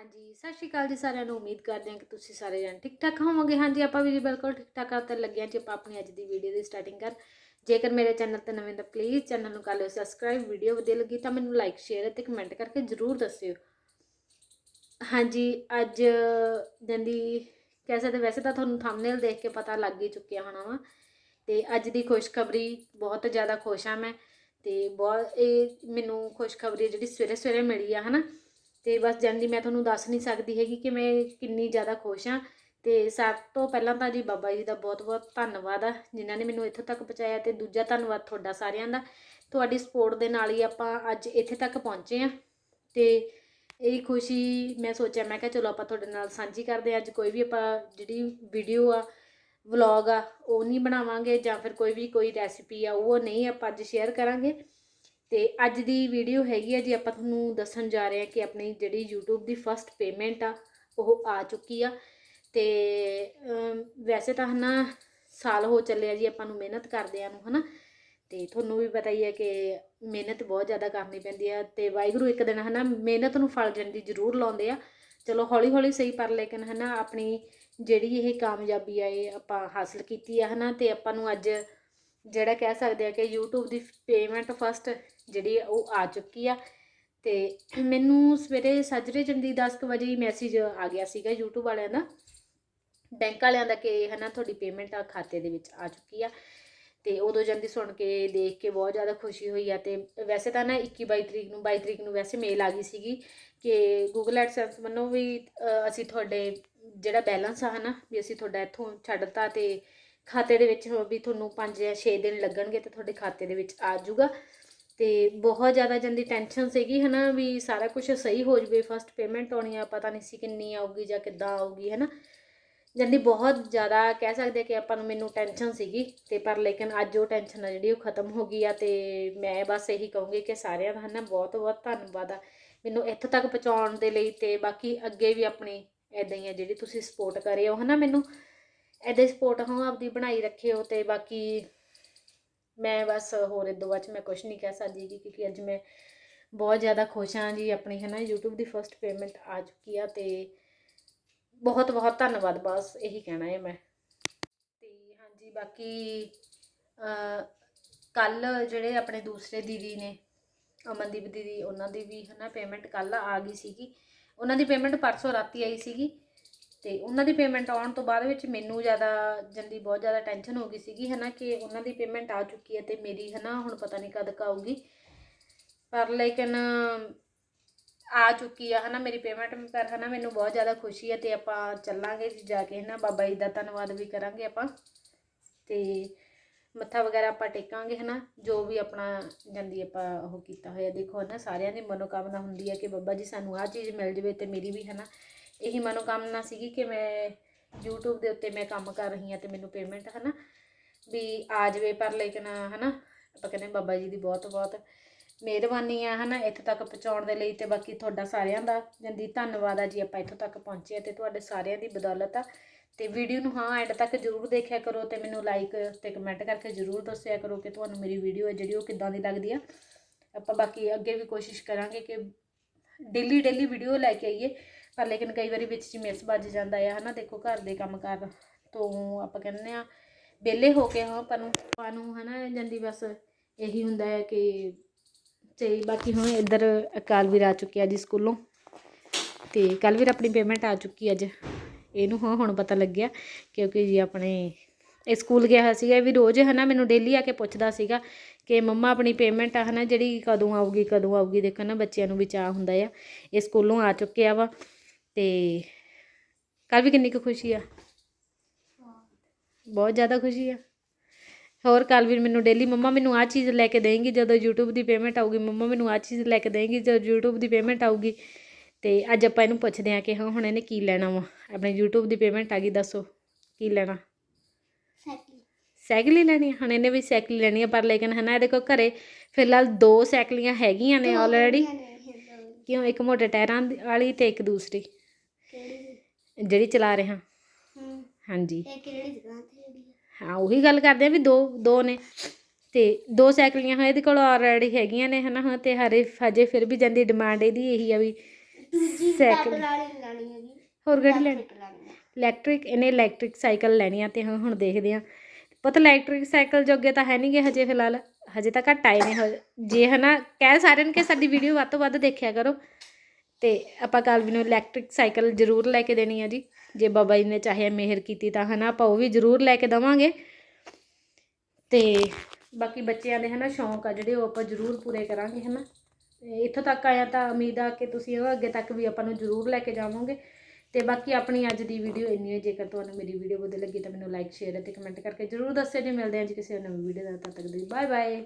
ਹਾਂਜੀ, ਸਤਿ ਸ਼੍ਰੀ ਅਕਾਲ ਜੀ ਸਾਰਿਆਂ ਨੂੰ, ਉਮੀਦ ਕਰਦੇ ਹਾਂ ਕਿ ਤੁਸੀਂ ਸਾਰੇ ਜਣ ਠੀਕ ਠਾਕ ਹੋਵੋਗੇ। ਹਾਂਜੀ, ਆਪਾਂ ਵੀ ਬਿਲਕੁਲ ਠੀਕ ਠਾਕ ਆ ਤੇ ਲੱਗੇ ਹਾਂ ਜੀ ਆਪਾਂ ਆਪਣੀ ਅੱਜ ਦੀ ਵੀਡੀਓ ਦੀ ਸਟਾਰਟਿੰਗ ਕਰ ਜੇਕਰ ਮੇਰੇ ਚੈਨਲ ਤੇ ਨਵੇਂ ਤਾਂ ਪਲੀਜ਼ ਚੈਨਲ ਨੂੰ ਕਰ ਲਿਓ ਸਬਸਕ੍ਰਾਈਬ ਵੀਡੀਓ ਵਧੀਆ ਲੱਗੀ ਤਾਂ ਮੈਨੂੰ ਲਾਈਕ ਸ਼ੇਅਰ ਅਤੇ ਕਮੈਂਟ ਕਰਕੇ ਜਰੂਰ ਦੱਸਿਓ। ਹਾਂਜੀ, ਅੱਜ ਦਿਨ ਕਹਿ ਸਕਦੇ ਵੈਸੇ ਤਾਂ ਤੁਹਾਨੂੰ ਥੰਬਨੇਲ ਦੇਖ ਕੇ ਪਤਾ ਲੱਗ ਹੀ ਚੁੱਕਿਆ ਹੋਣਾ ਵਾ। ਤੇ ਅੱਜ ਦੀ ਖੁਸ਼ਖਬਰੀ ਬਹੁਤ ਜ਼ਿਆਦਾ ਖੁਸ਼ ਆ ਮੈਂ। ਤੇ ਬਹੁਤ ਇਹ ਮੈਨੂੰ ਖੁਸ਼ਖਬਰੀ ਜਿਹੜੀ ਸਵੇਰੇ ਸਵੇਰੇ ਮਿਲੀ ਆ, ਹਨਾ? ਤੇ ਬਸ ਜਾਂਦੀ ਮੈਂ ਤੁਹਾਨੂੰ ਦੱਸ ਨਹੀਂ ਸਕਦੀ ਹੈਗੀ ਕਿ ਮੈਂ ਕਿੰਨੀ ਜ਼ਿਆਦਾ ਖੁਸ਼ ਹਾਂ। ਤੇ ਸਭ ਤੋਂ ਪਹਿਲਾਂ ਤਾਂ ਜੀ ਬਾਬਾ ਜੀ ਦਾ ਬਹੁਤ-ਬਹੁਤ ਧੰਨਵਾਦ ਆ, ਜਿਨ੍ਹਾਂ ਨੇ ਮੈਨੂੰ ਇੱਥੋਂ ਤੱਕ ਪਹੁੰਚਾਇਆ ਤੇ ਦੂਜਾ ਧੰਨਵਾਦ ਤੁਹਾਡਾ ਸਾਰਿਆਂ ਦਾ। ਤੁਹਾਡੀ ਸਪੋਰਟ ਦੇ ਨਾਲ ਹੀ ਆਪਾਂ ਅੱਜ ਇੱਥੇ ਤੱਕ ਪਹੁੰਚੇ ਆ ਤੇ ਇਹ ਖੁਸ਼ੀ ਮੈਂ ਸੋਚਿਆ, ਮੈਂ ਕਿਹਾ ਚਲੋ ਆਪਾਂ ਤੁਹਾਡੇ ਨਾਲ ਸਾਂਝੀ ਕਰਦੇ ਹਾਂ। ਅੱਜ ਕੋਈ ਵੀ ਆਪਾਂ ਜਿਹੜੀ ਵੀਡੀਓ ਆ ਵਲੌਗ ਆ, ਉਹ ਨਹੀਂ ਬਣਾਵਾਂਗੇ ਜਾਂ ਫਿਰ ਕੋਈ ਵੀ ਕੋਈ ਰੈਸਿਪੀ ਆ, ਉਹ ਨਹੀਂ ਆਪਾਂ ਅੱਜ ਸ਼ੇਅਰ ਕਰਾਂਗੇ। ਤੇ ਅੱਜ ਦੀ ਵੀਡੀਓ ਹੈਗੀ ਆ ਜੀ ਆਪਾਂ ਤੁਹਾਨੂੰ ਦੱਸਣ ਜਾ ਰਹੇ ਹਾਂ ਕਿ ਆਪਣੀ ਜਿਹੜੀ YouTube ਦੀ ਫਸਟ ਪੇਮੈਂਟ ਆ, ਉਹ ਆ ਚੁੱਕੀ ਆ। ਤੇ ਵੈਸੇ ਤਾਂ ਹਨਾ, ਸਾਲ ਹੋ ਚੱਲਿਆ ਜੀ ਆਪਾਂ ਨੂੰ ਮਿਹਨਤ ਕਰਦਿਆਂ ਨੂੰ, ਹਨਾ। ਤੇ ਤੁਹਾਨੂੰ ਵੀ ਪਤਾ ਹੀ ਹੈ ਕਿ ਮਿਹਨਤ ਬਹੁਤ ਜ਼ਿਆਦਾ ਕਰਨੀ ਪੈਂਦੀ ਆ ਤੇ ਵਾਹਿਗੁਰੂ ਇੱਕ ਦਿਨ ਹਨਾ, ਮਿਹਨਤ ਨੂੰ ਫਲ ਜਲਦੀ ਜ਼ਰੂਰ ਲਾਉਂਦੇ ਆ। ਚਲੋ ਹੌਲੀ ਹੌਲੀ ਸਹੀ ਪਰ ਲੇਕਿਨ ਹਨਾ, ਆਪਣੀ ਜਿਹੜੀ ਇਹ ਕਾਮਯਾਬੀ ਆ, ਇਹ ਆਪਾਂ ਹਾਸਲ ਕੀਤੀ ਆ, ਹਨਾ। ਤੇ ਆਪਾਂ ਨੂੰ ਅੱਜ ਜਿਹੜਾ ਕਹਿ ਸਕਦੇ ਆ ਕਿ YouTube ਦੀ ਪੇਮੈਂਟ ਫਸਟ ਜਿਹੜੀ ਉਹ ਆ ਚੁੱਕੀ ਆ। ਤੇ ਮੈਨੂੰ ਸਵੇਰੇ ਸੱਜਰੇ ਜੰਦੀ 10 ਕੁ ਵਜੇ ਮੈਸੇਜ ਆ ਗਿਆ ਸੀਗਾ YouTube ਵਾਲਿਆਂ ਦਾ। ਬੈਂਕ ਵਾਲਿਆਂ ਦਾ ਕਿ ਹਨਾ ਤੁਹਾਡੀ ਪੇਮੈਂਟ ਆ ਖਾਤੇ ਦੇ ਵਿੱਚ ਆ ਚੁੱਕੀ ਆ। ਤੇ ਉਦੋਂ ਜਾਂਦੀ ਸੁਣ ਕੇ ਦੇਖ ਕੇ ਬਹੁਤ ਜ਼ਿਆਦਾ ਖੁਸ਼ੀ ਹੋਈ ਆ ਤੇ ਵੈਸੇ ਤਾਂ ਨਾ 21 22 ਤਰੀਕ ਨੂੰ 22 ਤਰੀਕ ਨੂੰ ਵੈਸੇ ਮੇਲ ਆ ਗਈ ਸੀਗੀ ਕਿ Google AdSense ਵੱਲੋਂ ਵੀ ਅਸੀਂ ਤੁਹਾਡੇ ਜਿਹੜਾ ਬੈਲੈਂਸ ਆ ਹਨਾ ਵੀ ਅਸੀਂ ਤੁਹਾਡਾ ਇੱਥੋਂ ਛੱਡਤਾ ਤੇ ਖਾਤੇ ਦੇ ਵਿੱਚ ਵੀ ਤੁਹਾਨੂੰ 5 ਜਾਂ 6 ਦਿਨ ਲੱਗਣਗੇ ਤੇ ਤੁਹਾਡੇ ਖਾਤੇ ਦੇ ਵਿੱਚ ਆ ਜਾਊਗਾ। ਤੇ ਬਹੁਤ ਜ਼ਿਆਦਾ ਜੰਦੀ ਟੈਨਸ਼ਨ ਸੀਗੀ, ਹਨਾ, ਵੀ ਸਾਰਾ ਕੁਝ ਸਹੀ ਹੋ ਜਵੇ ਫਸਟ ਪੇਮੈਂਟ ਆਉਣੀ ਆ, ਪਤਾ ਨਹੀਂ ਸੀ ਕਿੰਨੀ ਆਊਗੀ ਜਾਂ ਕਿੱਦਾਂ ਆਊਗੀ, ਹਨਾ। ਜੰਦੀ ਬਹੁਤ ਜ਼ਿਆਦਾ ਕਹਿ ਸਕਦੇ ਕਿ ਆਪਾਂ ਨੂੰ ਮੈਨੂੰ ਟੈਨਸ਼ਨ ਸੀਗੀ, ਤੇ ਪਰ ਲੇਕਿਨ ਅੱਜ ਉਹ ਟੈਨਸ਼ਨ ਆ ਜਿਹੜੀ ਉਹ ਖਤਮ ਹੋ ਗਈ ਆ, ਤੇ ਮੈਂ ਬਸ ਇਹੀ ਕਹੂੰਗੀ ਕਿ ਸਾਰਿਆਂ ਦਾ, ਹਨਾ, ਬਹੁਤ ਬਹੁਤ ਧੰਨਵਾਦ ਆ ਮੈਨੂੰ ਇੱਥੋਂ ਤੱਕ ਪਹੁੰਚਾਉਣ ਦੇ ਲਈ, ਤੇ ਬਾਕੀ ਅੱਗੇ ਵੀ ਆਪਣੀ ਐਦਾਂ ਹੀ ਆ ਜਿਹੜੀ ਤੁਸੀਂ ਸਪੋਰਟ ਕਰੇ ਹੋ, ਹਨਾ, ਮੈਨੂੰ। ਐਦਾਂ ਹੀ ਸਪੋਰਟ ਹੋ ਆਪਦੀ ਬਣਾਈ ਰੱਖਿਓ ਤੇ ਬਾਕੀ ਮੈਂ ਬਸ ਹੋਰ ਇਦੋਂ ਬਾਅਦ 'ਚ ਮੈਂ ਕੁਝ ਨਹੀਂ ਕਹਿ ਸਕਦੀ ਜੀ ਕਿਉਂਕਿ ਅੱਜ ਮੈਂ ਬਹੁਤ ਜ਼ਿਆਦਾ ਖੁਸ਼ ਹਾਂ ਜੀ, ਆਪਣੀ ਹੈ ਨਾ YouTube ਦੀ ਫਰਸਟ ਪੇਮੈਂਟ ਆ ਚੁੱਕੀ ਆ ਤੇ ਬਹੁਤ ਬਹੁਤ ਧੰਨਵਾਦ, ਬਸ ਇਹੀ ਕਹਿਣਾ ਹੈ ਮੈਂ। ਤੇ ਹਾਂਜੀ, ਬਾਕੀ ਕੱਲ ਜਿਹੜੇ ਆਪਣੇ ਦੂਸਰੇ ਦੀਦੀ ਨੇ, ਅਮਨਦੀਪ ਦੀਦੀ, ਉਹਨਾਂ ਦੀ ਵੀ ਹੈ ਨਾ ਪੇਮੈਂਟ ਕੱਲ ਆ ਗਈ ਸੀਗੀ। ਉਹਨਾਂ ਦੀ ਪੇਮੈਂਟ ਪਰਸੋਂ ਰਾਤੀ ਆਈ ਸੀਗੀ। ਤੇ ਉਹਨਾਂ ਦੀ ਪੇਮੈਂਟ ਆਉਣ ਤੋਂ ਬਾਅਦ ਵਿੱਚ ਮੈਨੂੰ ਜ਼ਿਆਦਾ ਜਲਦੀ ਬਹੁਤ ਜ਼ਿਆਦਾ ਟੈਨਸ਼ਨ ਹੋ ਗਈ ਸੀਗੀ, ਹਨਾ, ਕਿ ਉਹਨਾਂ ਦੀ ਪੇਮੈਂਟ ਆ ਚੁੱਕੀ ਹੈ ਤੇ ਮੇਰੀ, ਹਨਾ, ਹੁਣ ਪਤਾ ਨਹੀਂ ਕਦ ਆਊਗੀ। ਪਰ ਲੇਕਿਨ ਆ ਚੁੱਕੀ ਆ, ਹਨਾ, ਮੇਰੀ ਪੇਮੈਂਟ ਪਰ, ਹਨਾ, ਮੈਨੂੰ ਬਹੁਤ ਜ਼ਿਆਦਾ ਖੁਸ਼ੀ ਹੈ ਤੇ ਆਪਾਂ ਚੱਲਾਂਗੇ ਜਾ ਕੇ, ਹਨਾ, ਬਾਬਾ ਜੀ ਦਾ ਧੰਨਵਾਦ ਵੀ ਕਰਾਂਗੇ ਆਪਾਂ। ਤੇ ਮੱਥਾ ਵਗੈਰਾ ਆਪਾਂ ਟੇਕਾਂਗੇ, ਹਨਾ, ਜੋ ਵੀ ਆਪਣਾ ਜਾਂਦੀ ਆਪਾਂ ਉਹ ਕੀਤਾ ਹੋਇਆ, ਦੇਖੋ, ਹਨਾ, ਸਾਰਿਆਂ ਦੀ ਮਨੋਕਾਮਨਾ ਹੁੰਦੀ ਹੈ ਕਿ ਬਾਬਾ ਜੀ ਸਾਨੂੰ ਆਹ ਚੀਜ਼ ਮਿਲ ਜਵੇ ਤੇ ਮੇਰੀ ਵੀ, ਹਨਾ ਇਹੀ ਮਨੋਕਾਮਨਾ ਸੀਗੀ ਕਿ ਮੈਂ YouTube ਦੇ ਉੱਤੇ ਮੈਂ ਕੰਮ ਕਰ ਰਹੀ ਹਾਂ ਤੇ ਮੈਨੂੰ ਪੇਮੈਂਟ ਹਨਾ? ਵੀ ਆ ਜਾਵੇ ਪਰ ਲੇਕਿਨ, ਹਨਾ? ਆਪਾਂ ਕਹਿੰਦੇ ਬਾਬਾ ਜੀ ਦੀ ਬਹੁਤ ਬਹੁਤ ਮਿਹਰਬਾਨੀ ਆ, ਹਨਾ? ਇੱਥੇ ਤੱਕ ਪਹੁੰਚਾਉਣ ਦੇ ਲਈ ਤੇ ਬਾਕੀ ਤੁਹਾਡਾ ਸਾਰਿਆਂ ਦਾ ਜੰਦੀ ਧੰਨਵਾਦ ਆ ਜੀ, ਆਪਾਂ ਇੱਥੋਂ ਤੱਕ ਪਹੁੰਚੇ ਆ ਤੇ ਤੁਹਾਡੇ ਸਾਰਿਆਂ ਦੀ ਬਦੌਲਤ ਆ। ਤੇ ਵੀਡੀਓ ਨੂੰ ਹਾਂ ਐਂਡ ਤੱਕ ਜਰੂਰ ਦੇਖਿਆ ਕਰੋ ਤੇ ਮੈਨੂੰ ਲਾਈਕ ਤੇ ਕਮੈਂਟ ਕਰਕੇ ਜਰੂਰ ਦੱਸਿਆ ਕਰੋ ਕਿ ਤੁਹਾਨੂੰ ਮੇਰੀ ਵੀਡੀਓ ਹੈ ਜਿਹੜੀ ਉਹ ਕਿੱਦਾਂ ਦੀ ਲੱਗਦੀ ਆ। ਆਪਾਂ ਬਾਕੀ ਅੱਗੇ ਵੀ ਕੋਸ਼ਿਸ਼ ਕਰਾਂਗੇ ਕਿ ਡੇਲੀ ਡੇਲੀ ਵੀਡੀਓ ਲੈ ਕੇ ਆਈਏ। ਪਰ ਲੇਕਿਨ ਕਈ ਵਾਰੀ ਵਿੱਚ ਜੀ ਮਿਸ ਵੱਜ ਜਾਂਦਾ ਆ, ਹਨਾ, ਦੇਖੋ ਘਰ ਦੇ ਕੰਮ ਕਰ ਤੋਂ ਆਪਾਂ ਕਹਿੰਦੇ ਆ ਵਿਹਲੇ ਹੋ ਕੇ ਹਾਂ, ਆਪਾਂ ਨੂੰ ਆਪਾਂ ਨੂੰ, ਹਨਾ ਜਾਂਦੀ ਬਸ ਇਹੀ ਹੁੰਦਾ ਹੈ ਕਿ ਤੇ ਬਾਕੀ ਹੁਣ ਇੱਧਰ ਅਕਾਲਵੀਰ ਆ ਚੁੱਕਿਆ ਜੀ ਸਕੂਲੋਂ ਤੇ ਕੱਲ੍ਹ ਆਪਣੀ ਪੇਮੈਂਟ ਆ ਚੁੱਕੀ ਅੱਜ, ਇਹਨੂੰ ਹਾਂ ਹੁਣ ਪਤਾ ਲੱਗਿਆ ਕਿਉਂਕਿ ਜੀ ਆਪਣੇ ਇਹ ਸਕੂਲ ਗਿਆ ਹੋਇਆ ਸੀਗਾ, ਇਹ ਵੀ ਰੋਜ਼, ਹਨਾ, ਮੈਨੂੰ ਡੇਲੀ ਆ ਕੇ ਪੁੱਛਦਾ ਸੀਗਾ ਕਿ ਮੰਮਾ ਆਪਣੀ ਪੇਮੈਂਟ ਆ, ਹਨਾ, ਜਿਹੜੀ ਕਦੋਂ ਆਊਗੀ ਕਦੋਂ ਆਊਗੀ, ਦੇਖੋ ਨਾ, ਬੱਚਿਆਂ ਨੂੰ ਵੀ ਚਾਹ ਹੁੰਦਾ ਆ, ਇਹ ਸਕੂਲੋਂ ਆ ਚੁੱਕਿਆ ਵਾ। ਤੇ ਕੱਲ ਵੀ ਕਿੰਨੀ ਕੁ ਖੁਸ਼ੀ ਆ। ਬਹੁਤ ਜ਼ਿਆਦਾ ਖੁਸ਼ੀ ਆ। ਹੋਰ ਕੱਲ ਵੀ ਮੈਨੂੰ ਡੇਲੀ ਮੰਮਾ ਮੈਨੂੰ ਆਹ ਚੀਜ਼ ਲੈ ਕੇ ਦੇਂਗੀ ਜਦੋਂ YouTube ਦੀ ਪੇਮੈਂਟ ਆਊਗੀ ਮੰਮਾ ਮੈਨੂੰ ਆਹ ਚੀਜ਼ ਲੈ ਕੇ ਦੇਂਗੀ ਜਦੋਂ YouTube ਦੀ ਪੇਮੈਂਟ ਆਊਗੀ। ਤੇ ਅੱਜ ਆਪਾਂ ਇਹਨੂੰ ਪੁੱਛਦੇ ਹਾਂ ਕਿ ਹਾਂ ਹੁਣ ਇਹਨੇ ਕੀ ਲੈਣਾ ਵਾ? ਆਪਣੇ YouTube ਦੀ ਪੇਮੈਂਟ ਆ ਗਈ ਦੱਸੋ ਕੀ ਲੈਣਾ? ਸਾਈਕਲ ਸਾਈਕਲ ਹੀ ਲੈਣੀ ਆ? ਹੁਣ ਇਹਨੇ ਵੀ ਸਾਈਕਲ ਲੈਣੀ ਆ ਪਰ ਲੇਕਿਨ ਹਨਾ ਇਹਦੇ ਕੋਲ ਘਰੇ ਫਿਲਹਾਲ ਦੋ ਸਾਈਕਲੀਆਂ ਹੈਗੀਆਂ ਨੇ ਆਲਰੇਡੀ ਕਿਉਂ? ਇੱਕ ਮੋਟੇ ਟਾਇਰਾਂ ਵਾਲੀ ਤੇ ਇੱਕ ਦੂਸਰੀ। ਜਿਹੜੀ ਚਲਾ ਰਿਹਾ। ਹੂੰ। ਹਾਂਜੀ। ਇਹ ਕਿਹੜੀ ਦੁਕਾਨ ਤੇ ਜਿਹੜੀ ਆ? ਹਾਂ ਉਹੀ ਗੱਲ ਕਰਦੇ ਆ ਵੀ ਦੋ ਦੋ ਨੇ। ਤੇ ਦੋ ਸਾਈਕਲੀਆਂ ਹਾਂ ਇਹਦੇ ਕੋਲ ਆਲਰੇਡੀ ਹੈਗੀਆਂ ਨੇ ਹਨਾ ਹਾਂ ਤੇ ਹਰੇ ਹਜੇ ਫਿਰ ਵੀ ਜਾਂਦੀ ਡਿਮਾਂਡ ਇਹਦੀ ਇਹੀ ਆ ਵੀ ਦੂਜੀ ਸਾਈਕਲ। ਪੈਡਲ ਵਾਲੀ ਲੈਣੀ ਹੈਗੀ। ਹੋਰ ਕਿਹੜੀ ਲੈਣੀ? Electric ਲੈਣੀ ਹੈ। ਇਲੈਕਟ੍ਰਿਕ ਇਹਨੇ ਇਲੈਕਟ੍ਰਿਕ ਸਾਈਕਲ ਲੈਣੀ ਆ ਤੇ ਹੁਣ ਹੁਣ ਦੇਖਦੇ ਆ। ਪਤਾ ਇਲੈਕਟ੍ਰਿਕ ਸਾਈਕਲ ਜੋਗੇ ਤਾਂ ਹੈ ਨਹੀਂਗੇ ਹਜੇ ਫਿਲਹਾਲ। ਹਜੇ ਤਾਂ ਘੱਟ ਆਏ ਨੇ ਜੇ ਹਨਾ ਕਹਿ ਸਾਰਿਆਂ ਨੂੰ ਕਿ ਸਾਡੀ ਵੀਡੀਓ ਵੱਧ ਤੋਂ ਵੱਧ ਦੇਖਿਆ ਕਰੋ। ਤੇ ਆਪਾਂ ਕਾਲਵੀ ਨੂੰ ਇਲੈਕਟ੍ਰਿਕ ਸਾਈਕਲ ਜ਼ਰੂਰ ਲੈ ਕੇ ਦੇਣੀ ਆ ਜੀ। ਜੇ ਬਾਬਾ ਜੀ ਨੇ ਚਾਹਿਆ ਮਿਹਰ ਕੀਤੀ ਤਾਂ ਹਨਾ, ਆਪਾਂ ਉਹ ਵੀ ਜ਼ਰੂਰ ਲੈ ਕੇ ਦਵਾਂਗੇ। ਤੇ ਬਾਕੀ ਬੱਚਿਆਂ ਦੇ ਹਨਾ, ਸ਼ੌਂਕ ਆ ਜਿਹੜੇ, ਉਹ ਆਪਾਂ ਜ਼ਰੂਰ ਪੂਰੇ ਕਰਾਂਗੇ ਹਨਾ। ਤੇ ਇੱਥੋਂ ਤੱਕ ਆਇਆ ਤਾਂ ਉਮੀਦ ਆ ਕਿ ਤੁਸੀਂ ਉਹ ਅੱਗੇ ਤੱਕ ਵੀ ਆਪਾਂ ਨੂੰ ਜ਼ਰੂਰ ਲੈ ਕੇ ਜਾਵੋਗੇ। ਤੇ ਬਾਕੀ ਆਪਣੀ ਅੱਜ ਦੀ ਵੀਡੀਓ ਇੰਨੀ ਹੈ, ਜੇਕਰ ਤੁਹਾਨੂੰ ਮੇਰੀ ਵੀਡੀਓ ਵਧੀਆ ਲੱਗੀ ਤਾਂ ਮੈਨੂੰ ਲਾਈਕ ਸ਼ੇਅਰ ਅਤੇ ਕਮੈਂਟ ਕਰਕੇ ਜ਼ਰੂਰ ਦੱਸਿਓ। ਜੇ ਮਿਲਦੇ ਹਾਂ ਜੀ ਕਿਸੇ ਨਵੀਂ ਵੀਡੀਓ ਦਾ ਤਦ ਤੱਕ ਦੀ ਬਾਏ ਬਾਏ